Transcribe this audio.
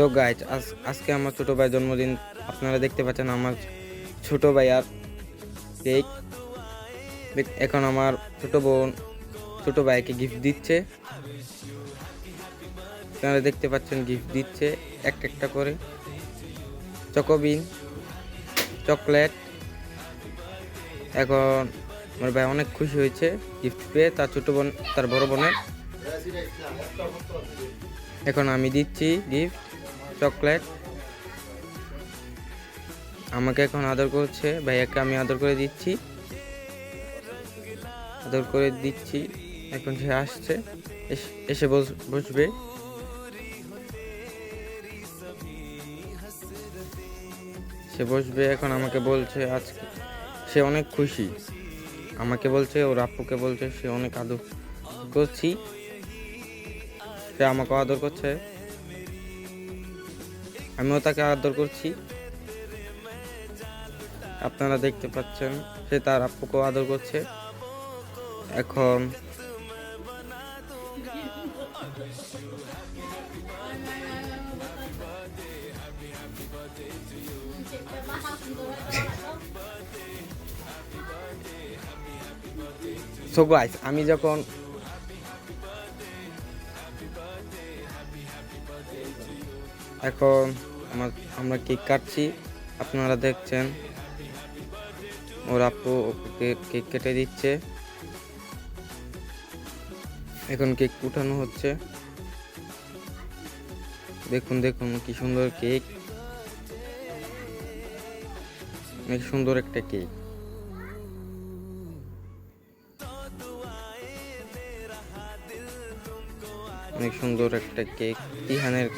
So guys আজ, আজকে আমার ছোট ভাইয়ের জন্মদিন। আপনারা দেখতে পাচ্ছেন আমার ছোট ভাই আর কেক এখন আমার ছোট বোন, ছোট ভাইকে গিফট দিচ্ছে। আপনারা দেখতে পাচ্ছেন গিফট দিচ্ছে একটা একটা করে। চকোবিন, চকলেট। এখন আমার ভাই অনেক খুশি হয়েছে গিফট পেয়ে, তার ছোট বোন, তার বড় বোনের। এখন আমি দিচ্ছি গিফট চকলেট। আমাকে এখন আদর করছে, ভাইয়াকে আমি আদর করে দিচ্ছি। আদর করে দিচ্ছি, এখন সে আসছে, এস- এসে বস- বসবে। সে বসবে, এখন আমাকে বলছে, আজকে সে অনেক খুশি। আমাকে বলছে, ওর আপুকে বলছে, সে অনেক আদর করছি। সে আমাকে আদর করছে। আমিও তাকে আদর করছি। আপনারা দেখতে পাচ্ছেন, সে তার আপুকেও আদর করছে। এখন আমি যখন এখন আমার, আমরা কেক কাটছি। আপনারা দেখছেন, ওর আপু কেক কেটে দিচ্ছে। এখন কেক উঠানো হচ্ছে। দেখুন দেখুন, কি সুন্দর কেক। অনেক সুন্দর একটা কেক। অনেক সুন্দর একটা কেক। তিহানের